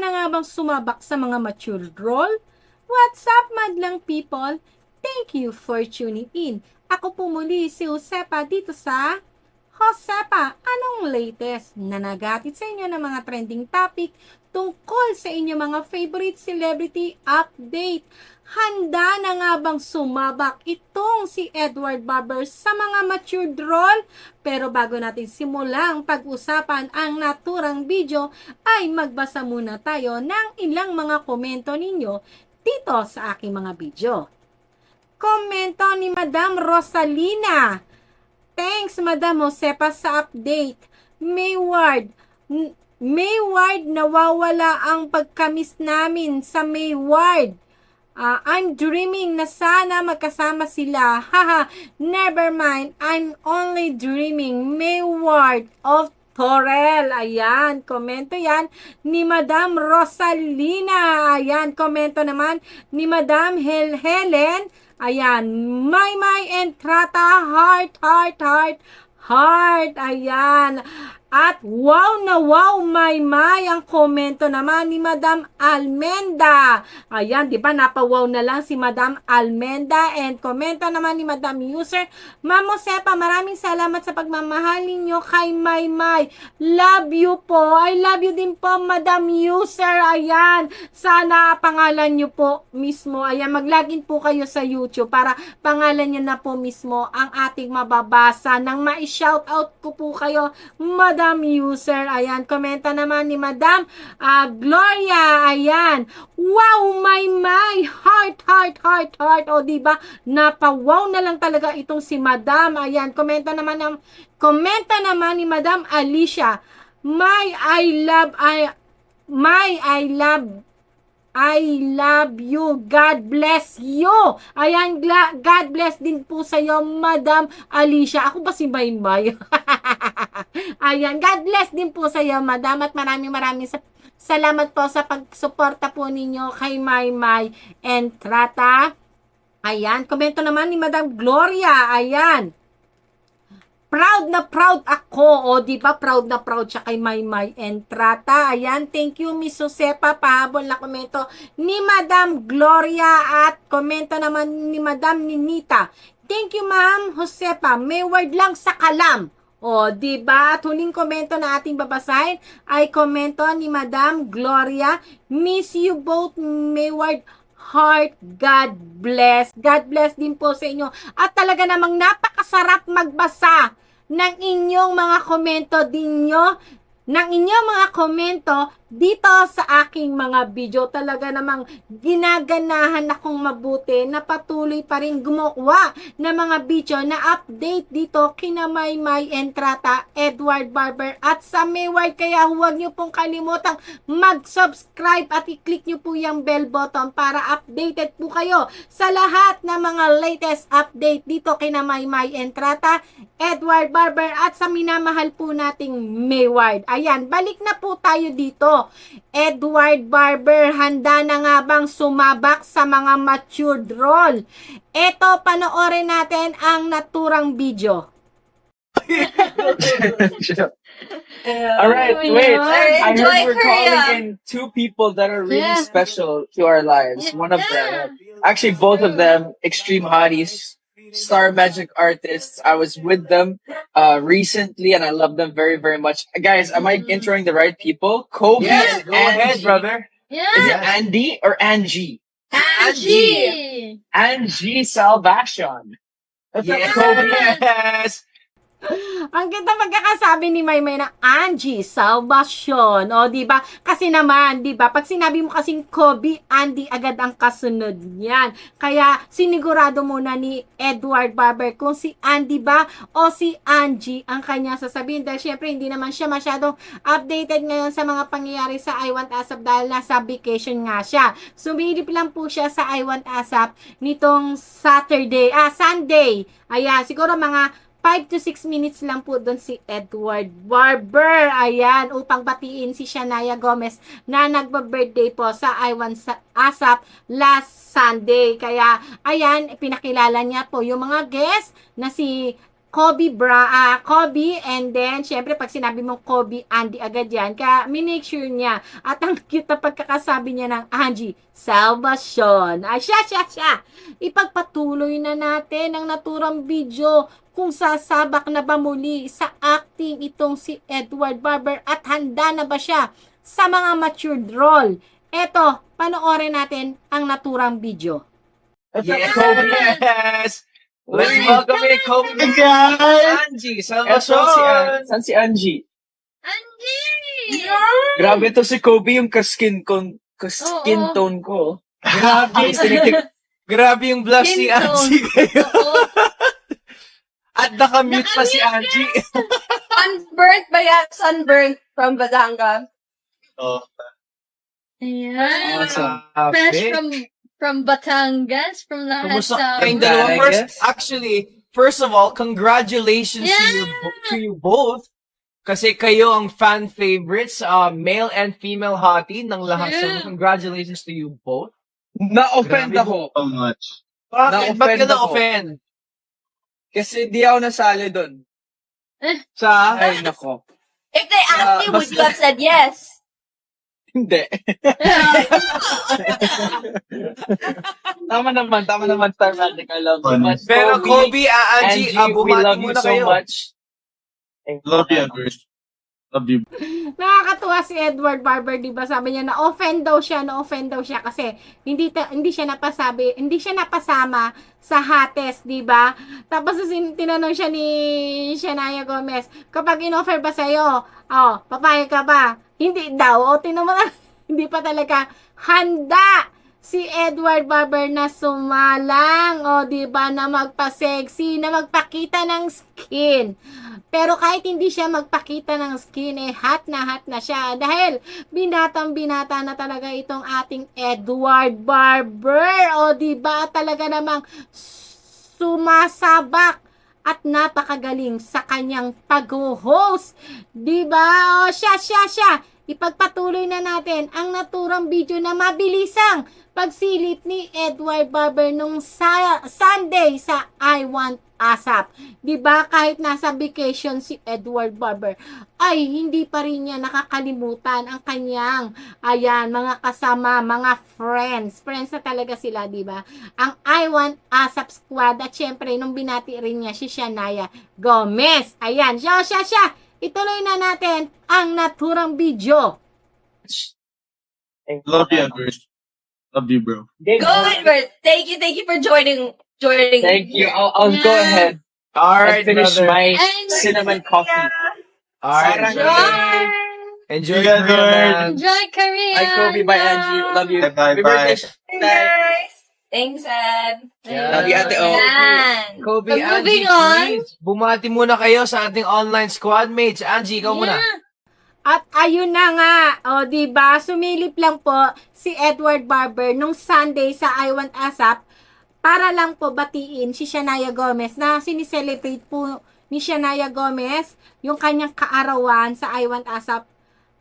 Na nga bang sumabak sa mga matured role? What's up, madlang people? Thank you for tuning in. Ako po muli si Josepa dito sa Josepa, anong latest na nagatid sa inyo ng mga trending topic tungkol sa inyo mga favorite celebrity update? Handa na nga bang sumabak itong si Edward Barber sa mga matured role? Pero bago natin simulang pag-usapan ang naturang video, ay magbasa muna tayo ng ilang mga komento ninyo dito sa aking mga video. Komento ni Madam Rosalina. Thanks, Madam Josepa, sa update. Mayward, Mayward, nawawala ang pagkamis namin sa Mayward. Ah, I'm dreaming na sana magkasama sila. Haha, never mind. I'm only dreaming. Mayward of Torel. Ayan, komento yan ni Madam Rosalina. Ayan, komento naman ni Madam Hel Helen. Ayan, my my entrata, heart, heart, heart, heart. Ayan. At wow na wow, may may ang komento naman ni Madam Almenda. Ayan, di ba napawaw na lang si Madam Almenda and komento naman ni Madam User. Ma'am Josepa, maraming salamat sa pagmamahal ninyo kay May May. Love you po. I love you din po, Madam User. Ayan, sana pangalan nyo po mismo. Ayan, maglagin po kayo sa YouTube para pangalan nyo na po mismo ang ating mababasa. Nang ma-shoutout ko po kayo, Madam User. Ayan, komenta naman ni Madam ah, Gloria. Ayan. Wow, my my. Heart, heart, heart, heart. O, diba? Napawaw na lang talaga itong si Madam. Ayan, komenta naman ng komenta naman ni Madam Alicia. My I love I my I love I love you. God bless you. Ayan, God bless din po sa iyo, Madam Alicia. Ako ba si Maymay? Ayan, God bless din po sa iyo, Madam. At maraming maraming sa- salamat po sa pagsuporta po ninyo kay Maymay and Trata. Ayan, komento naman ni Madam Gloria. Ayan. Proud na proud ako. O, di ba? Proud na proud siya kay Maymay Entrata. Ayan, thank you, Miss Josepa. Pahabol na komento ni Madam Gloria at komento naman ni Madam Ninita. Thank you, Ma'am Josepa. May word lang sa kalam. O, di ba? At huling komento na ating babasahin ay komento ni Madam Gloria. Miss you both, Mayward heart. God bless. God bless din po sa inyo. At talaga namang napakasarap magbasa ng inyong mga komento dinyo, ng inyong mga komento dito sa aking mga video. Talaga namang ginaganahan akong mabuti na patuloy pa rin gumawa ng mga video na update dito kina Maymay Entrata, Edward Barber at sa Mayward. Kaya huwag niyo pong kalimutang mag-subscribe at i-click niyo po yung bell button para updated po kayo sa lahat ng mga latest update dito kina Maymay Entrata, Edward Barber at sa minamahal po nating Mayward. Ayan, balik na po tayo dito. Edward Barber, handa na nga bang sumabak sa mga matured role? Ito, panoorin natin ang naturang video. All right, wait. I Enjoy heard we're Korea. calling in two people that are really Yeah. special to our lives. One of them, actually, both of them, extreme hotties, star magic artists. I was with them uh, recently, and I love them very, very much. Guys, am I introing the right people? Kobe Yes, and go ahead, brother. Yeah. Is it Andy or Angie? Angie. Angie Salvation. Okay, Kobe. Yes! Ang ganda pagkakasabi ni Maymay na Angie Salvacion. O, di ba? Kasi naman, di ba? Pag sinabi mo kasing Kobe, Andy agad ang kasunod niyan. Kaya sinigurado muna ni Edward Barber kung si Andy ba o si Angie ang kanya sasabihin. Dahil syempre, hindi naman siya masyadong updated ngayon sa mga pangyayari sa I Want ASAP dahil nasa vacation nga siya. Sumilip lang po siya sa I Want ASAP nitong Saturday, ah, Sunday. Ayan, siguro mga 5 to 6 minutes lang po doon si Edward Barber. Ayan, upang batiin si Shania Gomez na nagba-birthday po sa I1 sa ASAP last Sunday. Kaya, ayan, pinakilala niya po yung mga guests na si Kobe Bra, ah, Kobe, and then, syempre, pag sinabi mong Kobe, Andy agad yan. Kaya, minake sure niya. At ang cute na pagkakasabi niya ng Angie, Salvation. Ah, siya, siya, siya. Ipagpatuloy na natin ang naturang video kung sasabak na ba muli sa acting itong si Edward Barber at handa na ba siya sa mga matured role. Eto, panoorin natin ang naturang video. Yes! Yes! Let's Uy. welcome in Kobe Guys! Angie Eto, si, An- Salvation! saan si Angie? Angie! Grabe to si Kobe yung kaskin, kon, kaskin Oo. tone ko. Grabe, Tinitig- grabe yung blush ni Skin tone. Angie kayo. Oo. At nakamute pa si Angie. Sunburnt ba yan? Sunburnt from Batangas. Oh, Ayan. Awesome. Fresh from from Batangas, from lahat Kumusta sa... kayong dalawa? First, actually, first of all, congratulations to you to you both. Kasi kayo ang fan favorites, uh, male and female hottie ng lahat. So, Yeah. congratulations to you both. Na-offend ako. so much. Bakit? Ba't ka Na-offend? Kasi di ako nasali doon. Sa? Ay, nako. If they asked you, would you have said yes? Hindi. tama naman, tama naman, Star Magic. I love you. But Pero Kobe, ah, Angie, ah, we bumati love you muna so kayo. much. Love you. Love you. Nakakatuwa si Edward Barber, 'di ba? Sabi niya na offend daw siya, na offend daw siya kasi hindi ta- hindi siya napasabi, hindi siya napasama sa Hates, 'di ba? Tapos tinanong siya ni Shania Gomez, kapag inoffer ba sa iyo, oh, papayag ka ba? Hindi daw. O na, hindi pa talaga handa si Edward Barber na sumalang, o di ba na magpa-sexy, na magpakita ng skin. Pero kahit hindi siya magpakita ng skin, eh, hot na hot na siya. Dahil binatang binata na talaga itong ating Edward Barber. O, di ba talaga namang sumasabak at napakagaling sa kanyang pag-host. Di ba? O, siya, siya, siya. Ipagpatuloy na natin ang naturang video na mabilisang pagsilip ni Edward Barber nung sa Sunday sa I Want ASAP. 'Di ba kahit nasa vacation si Edward Barber ay hindi pa rin niya nakakalimutan ang kanyang ayan mga kasama, mga friends. Friends na talaga sila, 'di ba? Ang I Want ASAP squad at syempre nung binati rin niya si Shania Gomez. Ayan, siya siya siya. Ituloy na natin ang naturang video. Love you, Edward. Love you, bro. Go, Edward. Thank you, thank you for joining. Joining. Thank you. I'll, I'll go Yeah. ahead Alright, and finish brother. my And- cinnamon coffee. Alright, Sarang- brother. Enjoy your guys are- man. Enjoy Korea. Bye, Kobe. Bye, Angie. Love you. Bye, bye, Happy bye. birthday, Tay. Thanks, Ed. Yeah. Love you, Ate O. Yan. Kobe, But Angie, moving on. please. Bumati muna kayo sa ating online squad mates. Angie, ikaw muna. Yeah. At ayun na nga, o di ba sumilip lang po si Edward Barber nung Sunday sa I Want ASAP para lang po batiin si Shania Gomez na sinicelebrate po ni Shania Gomez yung kanyang kaarawan sa I Want ASAP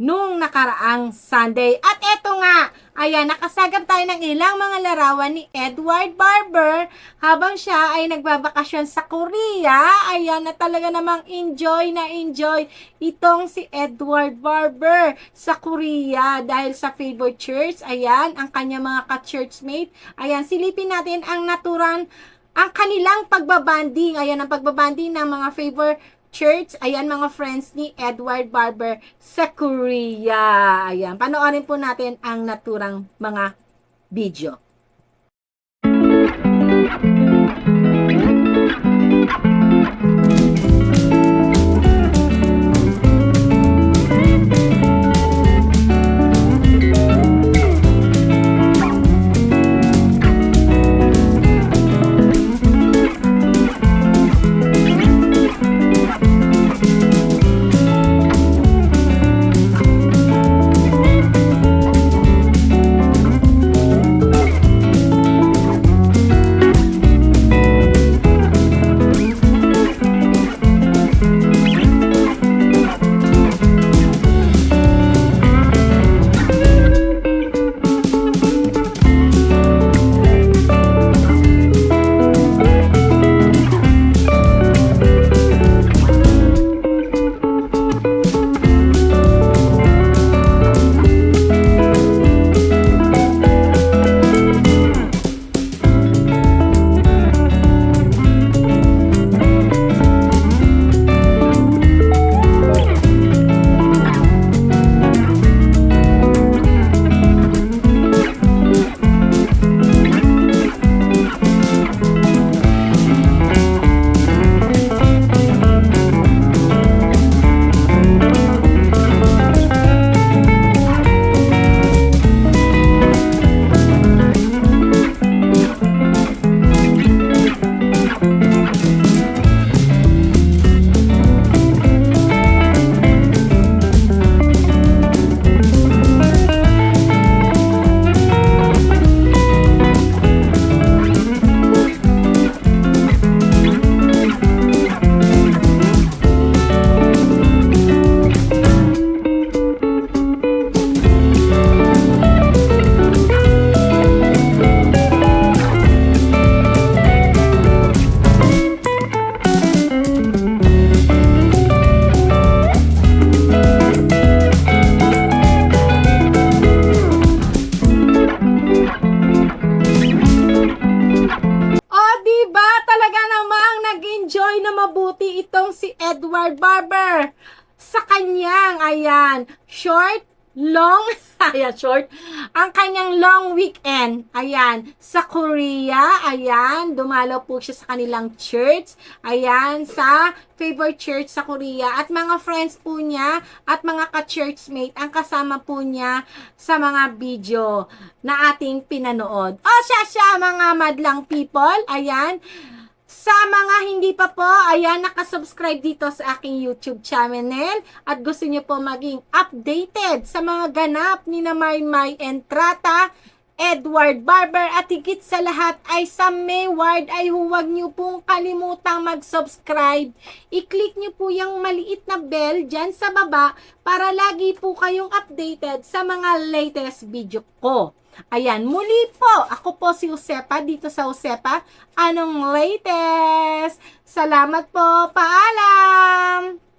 nung nakaraang Sunday. At eto nga, ayan, nakasagap tayo ng ilang mga larawan ni Edward Barber habang siya ay nagbabakasyon sa Korea. Ayan, na talaga namang enjoy na enjoy itong si Edward Barber sa Korea dahil sa favorite church. Ayan, ang kanya mga ka-churchmate. Ayan, silipin natin ang naturan ang kanilang pagbabanding. Ayan, ang pagbabanding ng mga favor church. Ayan, mga friends ni Edward Barber sa Korea. Ayan, panoorin po natin ang naturang mga video. Edward Barber. Sa kanyang, ayan, short, long, ayan, short, ang kanyang long weekend, ayan, sa Korea, ayan, dumalaw po siya sa kanilang church, ayan, sa favorite church sa Korea, at mga friends po niya, at mga ka-churchmate, ang kasama po niya sa mga video na ating pinanood. O siya siya, mga madlang people, ayan, sa mga hindi pa po, ayan, nakasubscribe dito sa aking YouTube channel at gusto niyo po maging updated sa mga ganap ni na Maymay Entrata, Edward Barber at higit sa lahat ay sa Mayward ay huwag niyo pong kalimutang mag-subscribe. I-click niyo po yung maliit na bell dyan sa baba para lagi po kayong updated sa mga latest video ko. Ayan, muli po, ako po si Josepa dito sa Josepa. Anong latest? Salamat po, paalam!